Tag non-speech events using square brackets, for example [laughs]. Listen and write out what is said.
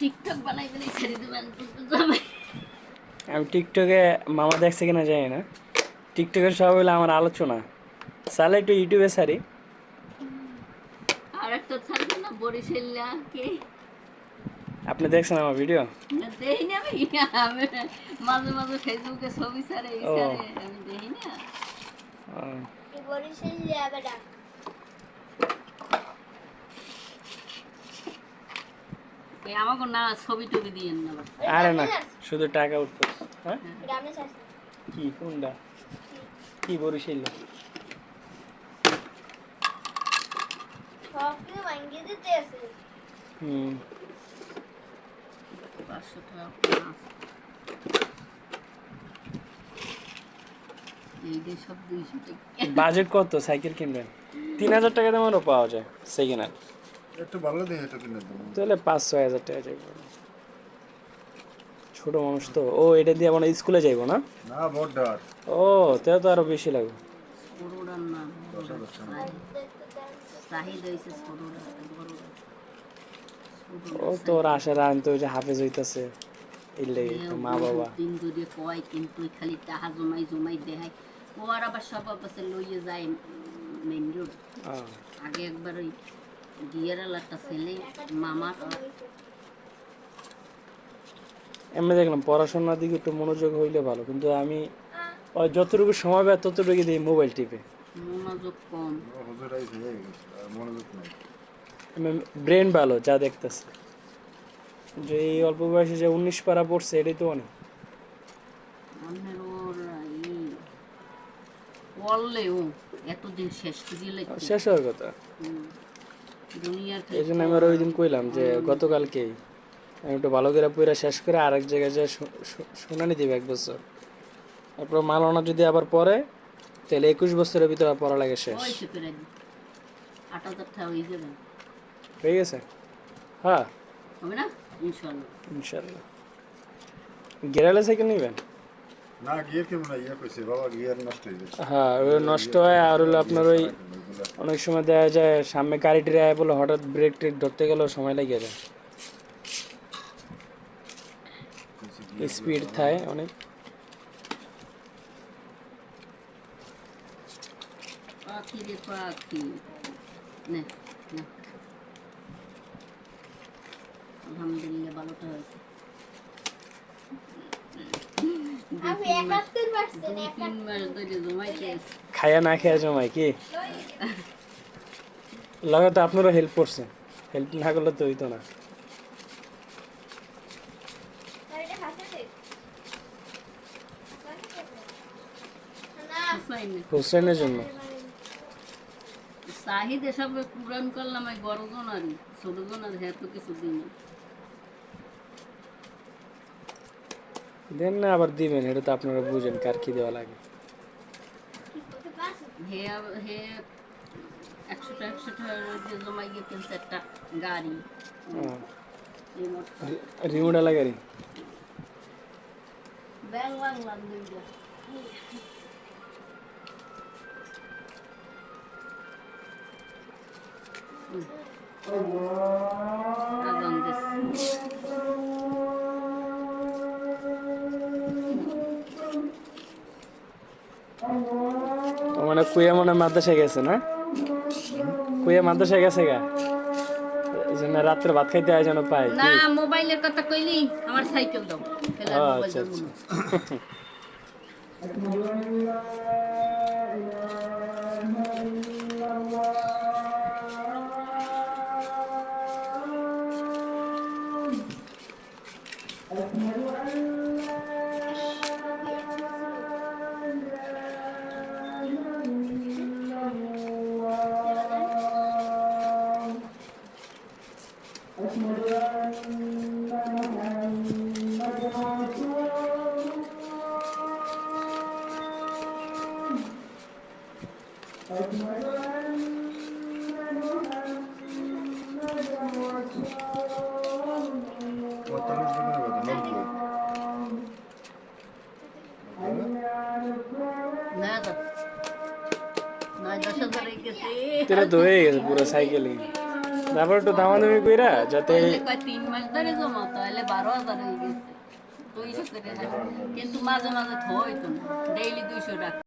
TikTok বানাই ছেড়ে দেবেন আমি টিকটকে মামা দেখছে কিনা জানি না। টিকটকের সব হলো আমার আলোচনা। সালে একটু ইউটিউবে সারি। আর একটা থাকবে না বরিশাল্লা কে? আপনি দেখছেন আমার ভিডিও? দেখি না আমি। আমি মাঝে মাঝে ফেসবুকে ছবি ছাড়ে এই। ছাড়ে আমি দেখি না এই আমাকে না ছবি টবি দিয়ে না আরে না শুধু টাকা উঠতো হ্যাঁ? কি কোনটা? বরিশাল? হুম। পাঁচশো টাকা মাছ। এই যে সব দুইশো টাকা। বাজেট কত? সাইকেল কিনবেন? তিন হাজার টাকা দামেরও পাওয়া যায় সেকেন্ড হ্যান্ড একটু ভালো দেখে এটা কিনে দেবো। তাহলে পাঁচ ছয় হাজার টাকা যাইব। ছোট মানুষ তো। ও এটা দিয়ে আমরা স্কুলে যাইবো না? না বড় ও তাহলে তো আরও বেশি লাগবে। ও তোর আশার আনতে ওই যে হাফেজ হইতাছে। এই মা বাবা। দিন ধরে কয় কিন্তু খালি টাকা জমাই জমাই দেখায়। ও আর আবার সব পাশে লইয়ে যায় মেন রোড। আগে একবার ওই গিয়ারাল একটা ছেলে মামার এমনি দেখলাম পড়াশোনার দিকে একটু মনোযোগ হইলে ভালো কিন্তু আমি ওই যতটুকু সময় পাই ততটুকু দিই মোবাইল টিপে। মনোযোগ কম। হুজুর আইছে হয়ে গেছে আর মনোযোগ নাই। ব্রেন ভালো যা দেখতেছে। যে এই অল্প বয়সে যে উনিশ পারা পড়ছে এটাই তো অনেক। এতদিন শেষ শেষ হওয়ার কথা। এই জন্য আমি আর ওই দিন কইলাম যে গতকালকেই আমি একটু ভালো করে পুরা শেষ করে আরেক জায়গায় যে শুনানি দিবে এক বছর। তারপর মালানা যদি আবার পরে তাহলে একুশ বছরের ভিতরে পড়া লাগে শেষ। হয়ে গেছে? হ্যাঁ। হবে না? গেরালে সাইকেল নিবেন? না গিয়ার কেমন ইয়া কইছে বাবা গিয়ার নষ্ট হয়ে হ্যাঁ ওই নষ্ট হয় আর হলো আপনার ওই অনেক সময় দেখা যায় সামনে গাড়ি টেরে আয় বলে হঠাৎ ব্রেক টেক ধরতে গেলেও সময় লেগে যায়। স্পিড থাকে অনেক। পাখি রে পাখি নে আলহামদুলিল্লাহ ভালোটা হয়েছে। খায়া না খেয়া জমায় কি? লাগে তো আপনারও হেল্প করছে। হেল্প না করলে তো হইতো না। হুসেনের জন্য। শাহিদ এসব পূরণ করলাম এই বড় জনারই ছোট জনার এত কিছু দিন দেন না আবার দিবেন এটা তো আপনারা বুঝেন কার কি দেওয়া লাগে। হে হে একশো টাকা একশো টাকা দিয়ে জমাই গিয়ে কিনছে একটা গাড়ি। এই মোট রিমোটা ব্যাং বাংলাম দুইটা। আজান দিচ্ছে মানে কুয়া মনে মাদ্রাসায় গেছে না? কুয়া মাদ্রাসায় গেছে গা? জন্য রাত্রে ভাত খাইতে আয় যেন পাই না মোবাইলের কথা কইলি আমার সাইকেল দাও। আচ্ছা, আচ্ছা। [laughs] পঁয়তাল্লিশ দিনের কথা নব্বই না তারপর একটু দামাদামি কইরা যাতে তিন মাস ধরে জমা তো তাহলে বারো হাজার হয়ে গেছে। কিন্তু মাঝে মাঝে থইতো ডেইলি দুইশো টাকা।